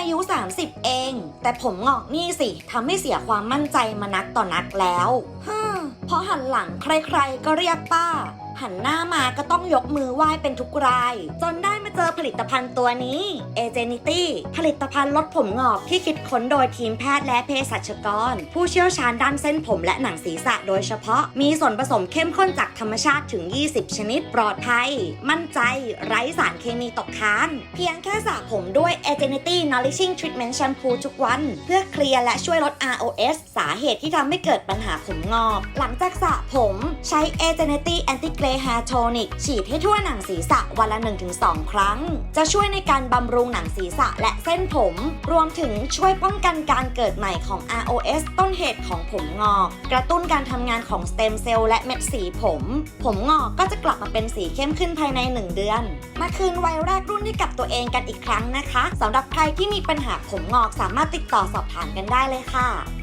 อายุ 30 เอง แต่ผมงอกนี่สิทำให้เสียความมั่นใจมานักต่อนักแล้วฮึมเพราะหันหลังใครๆก็เรียกป้าหันหน้ามาก็ต้องยกมือไหว้เป็นทุกราย จนได้มาเจอผลิตภัณฑ์ตัวนี้ a g e n i t y ผลิตภัณฑ์ลดผมงอกที่คิดค้นโดยทีมแพทย์และเภสัชกร ผู้เชี่ยวชาญด้านเส้นผมและหนังศีรษะโดยเฉพาะ มีส่วนผสมเข้มข้นจากธรรมชาติถึง 20 ชนิดปลอดภัย มั่นใจ ไร้สารเคมีตกค้าง เพียงแค่สระผมด้วย a g e n i t y Nourishing Treatment Shampoo ทุกวัน เพื่อเคลียร์และช่วยลด ROS สาเหตุที่ทำให้เกิดปัญหาผมงอก หลังจากสระผมใช้ a g e n i t y Anti Gray Hair Tonic ฉีดให้ทั่วหนังศีรษะวันละ 1-2 ครั้ง จะช่วยในการบำรุงหนังศีรษะและเส้นผม รวมถึงช่วยป้องกันการเกิดใหม่ของ ROS ต้นเหตุของผมงอก กระตุ้นการทำงานของสเต็มเซลล์และเม็ดสีผม ผมงอกก็จะกลับมาเป็นสีเข้มขึ้นภายใน 1 เดือน มาคืนวัยแรกรุ่นให้กับตัวเองกันอีกครั้งนะคะสำหรับใครที่มีปัญหาผมงอกสามารถติดต่อสอบถามกันได้เลยค่ะ